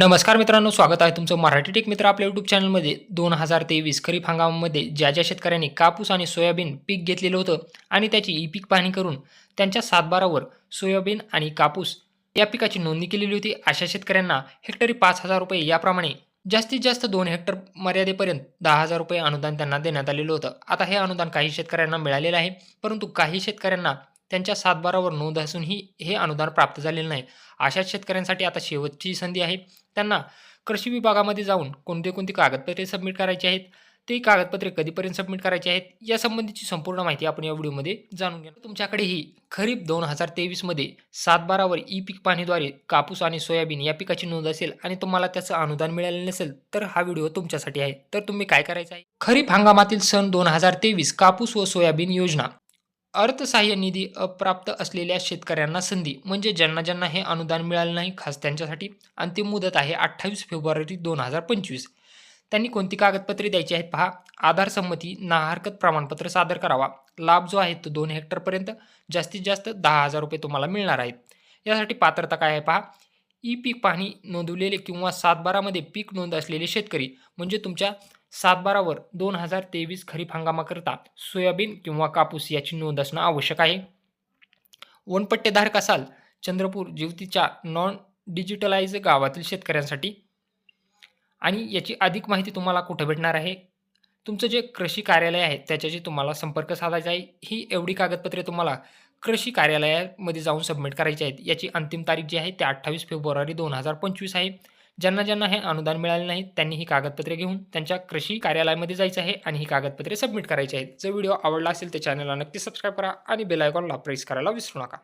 नमस्कार मित्रांनो स्वागत आहे तुमचं मराठी टेक मित्र आपल्या यूट्यूब चॅनलमध्ये दोन हजार तेवीस खरीप हंगामामध्ये ज्या ज्या शेतकऱ्यांनी कापूस आणि सोयाबीन पीक घेतलेलं होतं आणि त्याची ई पीक पाहणी करून त्यांच्या सातबारावर सोयाबीन आणि कापूस या पिकाची नोंदणी केलेली होती. अशा शेतकऱ्यांना हेक्टरी पाच हजार रुपये याप्रमाणे जास्तीत जास्त दोन हेक्टर मर्यादेपर्यंत दहा हजार रुपये अनुदान त्यांना देण्यात आलेलं होतं. आता हे अनुदान काही शेतकऱ्यांना मिळालेलं आहे परंतु काही शेतकऱ्यांना त्यांच्या सातबारावर नोंद असूनही हे अनुदान प्राप्त झालेलं नाही. अशाच शेतकऱ्यांसाठी आता शेवटची संधी आहे. त्यांना कृषी विभागामध्ये जाऊन कोणते कोणती कागदपत्रे सबमिट करायची आहेत ते कागदपत्रे कधीपर्यंत सबमिट करायची आहेत यासंबंधीची संपूर्ण माहिती आपण या व्हिडिओमध्ये जाणून घेणार तुमच्याकडेही खरीप दोन हजार तेवीसमध्ये सातबारावर ई पीक पाहणीद्वारे कापूस आणि सोयाबीन या पिकाची नोंद असेल आणि तुम्हाला त्याचं अनुदान मिळालं नसेल तर हा व्हिडिओ तुमच्यासाठी आहे. तर तुम्ही काय करायचं आहे? खरीप हंगामातील सन दोन हजार तेवीस कापूस व सोयाबीन योजना. अर्थसहाय्य निधी अप्राप्त असलेल्या शेतकऱ्यांना संधी म्हणजे ज्यांना ज्यांना हे अनुदान मिळालं नाही खास त्यांच्यासाठी अंतिम मुदत आहे अठ्ठावीस फेब्रुवारी दोन हजार पंचवीस. त्यांनी कोणती कागदपत्रे द्यायची आहेत पहा? आधार संमती नाहरकत प्रमाणपत्र सादर करावा. लाभ जो आहे तो दोन हेक्टरपर्यंत जास्तीत जास्त दहा हजार रुपये तुम्हाला मिळणार आहेत. यासाठी पात्रता काय आहे पहा? ई पीक पाहणी नोंदवलेले किंवा सातबारामध्ये पीक नोंद असलेले शेतकरी म्हणजे तुमच्या सातबारावर दोन हजार तेवीस खरीप हंगामाकरता सोयाबीन किंवा कापूस याची नोंद असणं आवश्यक आहे. वनपट्टेधारक असाल चंद्रपूर जिवतीच्या नॉन डिजिटलाइज गावातील शेतकऱ्यांसाठी. आणि याची अधिक माहिती तुम्हाला कुठं भेटणार आहे? तुमचं जे कृषी कार्यालय आहे त्याच्याशी तुम्हाला संपर्क साधायचा आहे. ही एवढी कागदपत्रे तुम्हाला कृषी कार्यालयामध्ये जाऊन सबमिट करायची आहेत. याची अंतिम तारीख जी आहे ती अठ्ठावीस फेब्रुवारी दोन हजार पंचवीस आहे. ज्यांना ज्यांना हे अनुदान मिळाले नाही त्यांनी ही कागदपत्रे घेऊन त्यांच्या कृषी कार्यालयामध्ये जायचं आहे आणि ही कागदपत्रे सबमिट करायची आहेत. जर व्हिडिओ आवडला असेल तर चॅनलला नक्की सबस्क्राईब करा आणि बेल आयकॉनला प्रेस करायला विसरू नका.